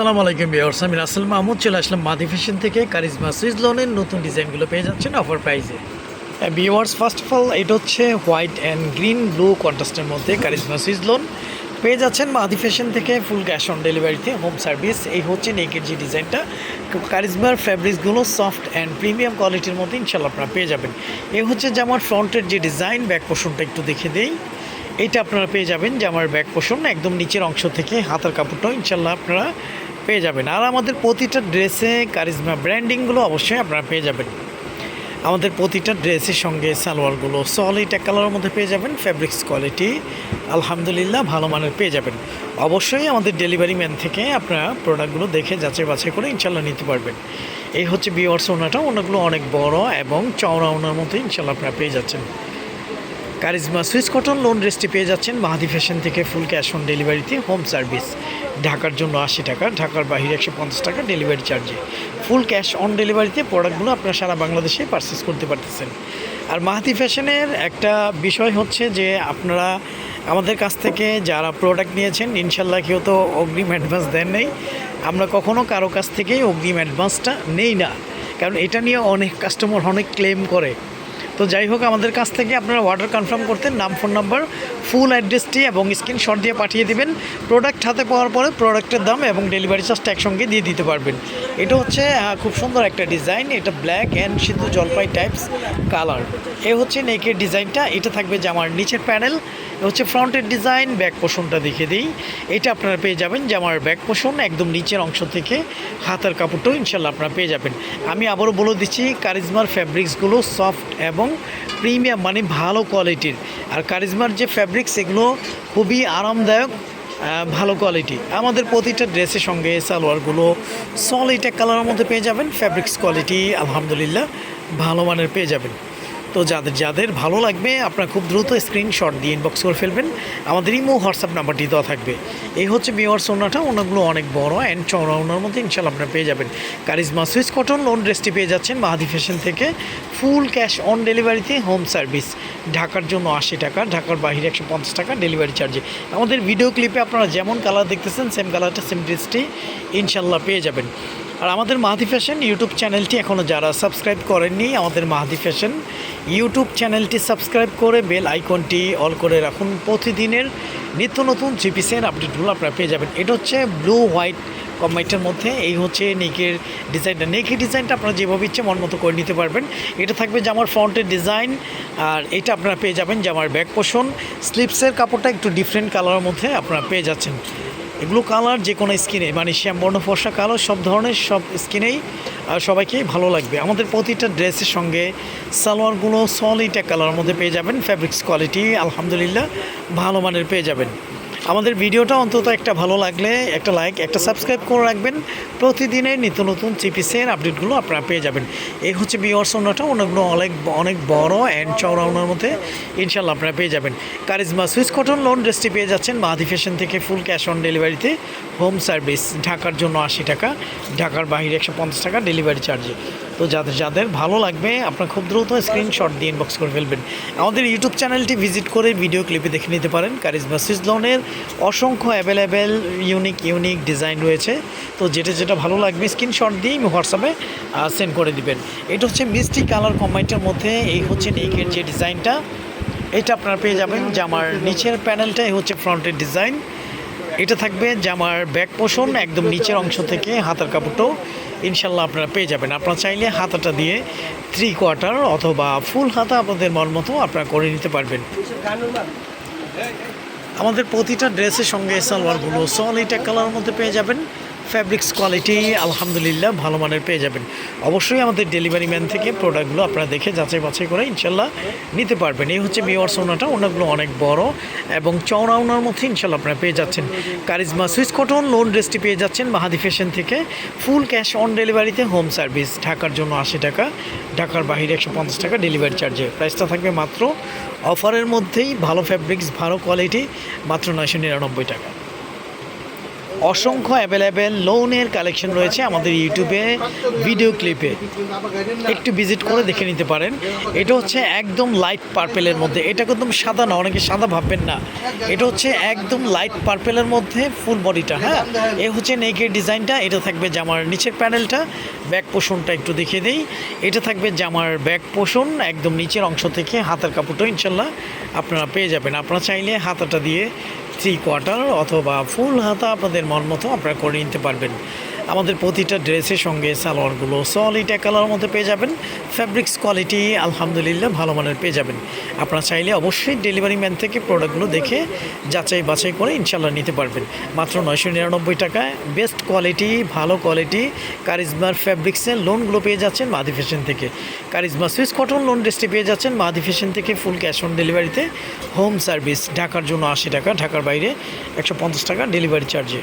আসসালামু আলাইকুম বিয়ার্স আমি রাসেল মাহমুদ, চলে আসলাম মাদি ফ্যাশন থেকে। কারিজমা সুইস লোনের নতুন ডিজাইনগুলো পেয়ে যাচ্ছেন অফার প্রাইসে বিয়ার্স ফার্স্ট অফ অল এটা হচ্ছে হোয়াইট অ্যান্ড গ্রিন ব্লু কন্ট্রাস্টের মধ্যে কারিজমা সুইস লোন পেয়ে যাচ্ছেন মাদি ফ্যাশন থেকে ফুল ক্যাশ অন ডেলিভারিতে হোম সার্ভিস এই হচ্ছে নেকের যে ডিজাইনটা। কারিজমার ফ্যাব্রিক্সগুলো সফট অ্যান্ড প্রিমিয়াম কোয়ালিটির মধ্যে ইনশাল্লাহ আপনারা পেয়ে যাবেন। এই হচ্ছে যে আমার ফ্রন্টের যে ডিজাইন ব্যাক পোর্শনটা একটু দেখে দেই। এটা আপনারা পেয়ে যাবেন যে আমার ব্যাক পোষণ একদম নিচের অংশ থেকে হাতার কাপড়টাও ইনশাল্লাহ আপনারা পেয়ে যাবেন। আর আমাদের প্রতিটা ড্রেসে কারিজমা ব্র্যান্ডিংগুলো অবশ্যই আপনারা পেয়ে যাবেন। আমাদের প্রতিটা ড্রেসের সঙ্গে সালোয়ারগুলো সলিড এক কালারের মধ্যে পেয়ে যাবেন ফ্যাব্রিক্স কোয়ালিটি আলহামদুলিল্লাহ ভালো মানের পেয়ে যাবেন। অবশ্যই আমাদের ডেলিভারি ম্যান থেকে আপনারা প্রোডাক্টগুলো দেখে যাচাই বাছাই করে ইনশাল্লাহ নিতে পারবেন। এই হচ্ছে বিওয়ার্স ওনাটা, ওনাগুলো অনেক বড় এবং চওড়া ওনার মধ্যে ইনশাল্লাহ আপনারা পেয়ে যাচ্ছেন। কারিজমা সুইস কটন লোন ড্রেসটি পেয়ে যাচ্ছেন মাহাদি ফ্যাশন থেকে ফুল ক্যাশ অন ডেলিভারিতে হোম সার্ভিস ঢাকার জন্য আশি টাকা, ঢাকার বাহিরে একশো পঞ্চাশ টাকা ডেলিভারি চার্জে ফুল ক্যাশ অন ডেলিভারিতে প্রোডাক্টগুলো আপনারা সারা বাংলাদেশে পারচেস করতে পারতেছেন। আর মাহাদি ফ্যাশনের একটা বিষয় হচ্ছে যে আপনারা আমাদের কাছ থেকে যারা প্রোডাক্ট নিয়েছেন ইনশাল্লাহ কেউ তো অগ্রিম অ্যাডভান্স দেন নেই। আমরা কখনও কারও কাছ থেকেই অগ্রিম অ্যাডভান্সটা নেই না। কারণ এটা নিয়ে অনেক কাস্টমার অনেক ক্লেম করে। তো যাই হোক, আমাদের কাছ থেকে আপনারা অর্ডার কনফার্ম করতে নাম ফোন নাম্বার ফুল অ্যাড্রেসটি এবং স্ক্রিনশট দিয়ে পাঠিয়ে দিবেন। প্রোডাক্ট হাতে পাওয়ার পরে প্রোডাক্টের দাম এবং ডেলিভারি চার্জটা একসঙ্গে দিয়ে দিতে পারবেন। এটা হচ্ছে খুব সুন্দর একটা ডিজাইন এটা ব্ল্যাক অ্যান্ড সিদ্ধু জলপাই টাইপস কালার এ হচ্ছে নেকের ডিজাইনটা এটা থাকবে জামার নিচের প্যানেল হচ্ছে ফ্রন্টের ডিজাইন ব্যাক পোষণটা দেখে দিই। এটা আপনারা পেয়ে যাবেন জামার ব্যাক পোষণ একদম নিচের অংশ থেকে হাতার কাপড়টাও ইনশাল্লাহ আপনারা পেয়ে যাবেন। আমি আবারও বলে দিচ্ছি কারিজমার ফ্যাব্রিক্সগুলো সফট এবং প্রিমিয়াম মানে ভালো কোয়ালিটির। আর কারিজমার যে ফ্যাব্রিক সেগুলো খুবই আরামদায়ক ভালো কোয়ালিটি। আমাদের প্রতিটা ড্রেসের সঙ্গে সালোয়ারগুলো সলিড এক কালারের মধ্যে পেয়ে যাবেন। ফ্যাব্রিক্স কোয়ালিটি আলহামদুলিল্লাহ, ভালো মানের পেয়ে যাবেন। তো যাদের যাদের ভালো লাগবে, আপনারা খুব দ্রুত স্ক্রিনশট দিয়ে ইনবক্স করে ফেলবেন। আমাদের ইমো হোয়াটসঅ্যাপ নাম্বারটি দেওয়া থাকবে। এই হচ্ছে বিওয়ার সোনাটা, ওনাগুলো অনেক বড় অ্যান্ড চওড়া ওনার মধ্যে ইনশাল্লাহ আপনারা পেয়ে যাবেন। কারিজমা সুইস কটন লোন ড্রেসটি পেয়ে যাচ্ছেন মাহাদি ফ্যাশন থেকে। ফুল ক্যাশ অন ডেলিভারিতে হোম সার্ভিস ঢাকার জন্য আশি টাকা, ঢাকার বাইরে একশো পঞ্চাশ টাকা ডেলিভারি চার্জে আমাদের ভিডিও ক্লিপে আপনারা যেমন কালার দেখতেছেন সেম কালারটা সেম ড্রেসটি ইনশাল্লাহ পেয়ে যাবেন। আর আমাদের মাহাদি ফ্যাশন ইউটিউব চ্যানেলটি এখনও যারা সাবস্ক্রাইব করেননি, আমাদের মাহাদি ফ্যাশন ইউটিউব চ্যানেলটি সাবস্ক্রাইব করে বেল আইকনটি অল করে রাখুন। প্রতিদিনের নিত্য নতুন জিপিসের আপডেটগুলো আপনারা পেয়ে যাবেন। এটা হচ্ছে ব্লু হোয়াইট কম্বাইটের মধ্যে, এই হচ্ছে নেকের ডিজাইনটা। নেকের ডিজাইনটা আপনারা যেভাবে ইচ্ছে মন মতো করে নিতে পারবেন। এটা থাকবে জামার ফ্রন্টের ডিজাইন, আর এটা আপনারা পেয়ে যাবেন জামার ব্যাক পোষণ। স্লিপসের কাপড়টা একটু ডিফারেন্ট কালারের মধ্যে আপনারা পেয়ে যাচ্ছেন। এগুলো কালার যে কোনো স্কিনে মানে শ্যামবর্ণ ফর্সা, কালো, সব ধরনের সব স্কিনেই সবাইকেই ভালো লাগবে। আমাদের প্রতিটা ড্রেসের সঙ্গে সালোয়ারগুলো সলিড এক কালারের মধ্যে পেয়ে যাবেন। ফ্যাব্রিক্স কোয়ালিটি আলহামদুলিল্লাহ, ভালো মানের পেয়ে যাবেন। আমাদের ভিডিওটা অন্তত একটা ভালো লাগলে একটা লাইক একটা সাবস্ক্রাইব করে রাখবেন। প্রতিদিনের নিত্য নতুন চিপিসের আপডেটগুলো আপনারা পেয়ে যাবেন। এই হচ্ছে বিওয়ার্স ওনাটা অন্যগুলো অনেক অনেক বড় অ্যান্ড চওড়া ওনার মধ্যে ইনশাল্লাহ আপনারা পেয়ে যাবেন। কারিজমা সুইস কটন লোন ড্রেসটি পেয়ে যাচ্ছেন। মাহাদি ফ্যাশন থেকে ফুল ক্যাশ অন ডেলিভারিতে হোম সার্ভিস ঢাকার জন্য আশি টাকা, ঢাকার বাইরে একশো পঞ্চাশ টাকা ডেলিভারি চার্জে। তো যাদের যাদের ভালো লাগবে, আপনারা খুব দ্রুত স্ক্রিনশট দিয়ে ইনবক্স করে ফেলবেন। আমাদের ইউটিউব চ্যানেলটি ভিজিট করে ভিডিও ক্লিপে দেখে নিতে পারেন। কারিজমা সুইস লোনের অসংখ্য অ্যাভেলেবেল ইউনিক ইউনিক ডিজাইন রয়েছে। তো যেটা যেটা ভালো লাগবে স্ক্রিনশট দিয়েই হোয়াটসঅ্যাপে সেন্ড করে দিবেন। এটা হচ্ছে মিষ্টি কালার কম্বাইনটার মধ্যে এই হচ্ছে নেকের যে ডিজাইনটা এটা আপনারা পেয়ে যাবেন জামার নিচের প্যানেলটাই হচ্ছে ফ্রন্টের ডিজাইন এটা থাকবে জামার ব্যাক পোষণ একদম নিচের অংশ থেকে হাতার কাপড়টাও ইনশাল্লাহ আপনারা পেয়ে যাবেন। আপনারা চাইলে হাতাটা দিয়ে থ্রি কোয়ার্টার অথবা ফুল হাতা আপনাদের মন মতো আপনারা করে নিতে পারবেন। আমাদের প্রতিটা ড্রেসের সঙ্গে সালোয়ারগুলো সলিড এক কালারের মধ্যে পেয়ে যাবেন। ফ্যাব্রিক্স কোয়ালিটি আলহামদুলিল্লাহ ভালো মানের পেয়ে যাবেন। অবশ্যই আমাদের ডেলিভারি ম্যান থেকে প্রোডাক্টগুলো আপনারা দেখে যাচাই বাছাই করে ইনশাল্লাহ নিতে পারবেন। এই হচ্ছে বিওয়ার্স ওনাটা ওনাগুলো অনেক বড় এবং চওড়া ওনার মধ্যে ইনশাল্লাহ আপনারা পেয়ে যাচ্ছেন। কারিজমা সুইস কটন লোন ড্রেসটি পেয়ে যাচ্ছেন মাহাদি ফ্যাশন থেকে। ফুল ক্যাশ অন ডেলিভারিতে হোম সার্ভিস ঢাকার জন্য আশি টাকা, ঢাকার বাহিরে একশো পঞ্চাশ টাকা ডেলিভারি চার্জে প্রাইসটা থাকবে মাত্র অফারের মধ্যেই, ভালো ফ্যাব্রিক্স ভালো কোয়ালিটি মাত্র নয়শো নিরানব্বই টাকা। অসংখ্য অ্যাভেলেবেল লোনের কালেকশন রয়েছে আমাদের ইউটিউবে ভিডিও ক্লিপে একটু ভিজিট করে দেখে নিতে পারেন। এটা হচ্ছে একদম লাইট পার্পেলের মধ্যে। এটা একদম সাদা না, অনেকে সাদা ভাববেন না। এটা হচ্ছে একদম লাইট পার্পেলের মধ্যে ফুল বডিটা হ্যাঁ? এ হচ্ছে নেকের ডিজাইনটা এটা থাকবে জামার নিচের প্যানেলটা ব্যাক পোষণটা একটু দেখিয়ে দিই। এটা থাকবে জামার ব্যাক পোষণ একদম নিচের অংশ থেকে হাতার কাপড়টা, ইনশাল্লাহ আপনারা পেয়ে যাবেন। আপনারা চাইলে হাতাটা দিয়ে থ্রি কোয়ার্টার অথবা ফুল হাতা আপনাদের মন মতো আপনারা করে নিতে পারবেন। আমাদের প্রতিটা ড্রেসের সঙ্গে সালোয়ারগুলো সলিড এক কালারের মধ্যে পেয়ে যাবেন। ফ্যাব্রিক্স কোয়ালিটি আলহামদুলিল্লাহ ভালো মানের পেয়ে যাবেন। আপনারা চাইলে অবশ্যই ডেলিভারি ম্যান থেকে প্রোডাক্টগুলো দেখে যাচাই বাছাই করে ইনশাল্লাহ নিতে পারবেন। মাত্র নয়শো নিরানব্বই টাকায় বেস্ট কোয়ালিটি ভালো কোয়ালিটি কারিজমার ফ্যাব্রিক্সের লোনগুলো পেয়ে যাচ্ছেন মাদি ফ্যাশন থেকে। কারিজমা সুইস কটন লোন ড্রেসটি পেয়ে যাচ্ছেন মাদি ফ্যাশন থেকে ফুল ক্যাশ অন ডেলিভারিতে হোম সার্ভিস ঢাকার জন্য আশি টাকা, ঢাকার বাইরে একশো পঞ্চাশ টাকা ডেলিভারি চার্জে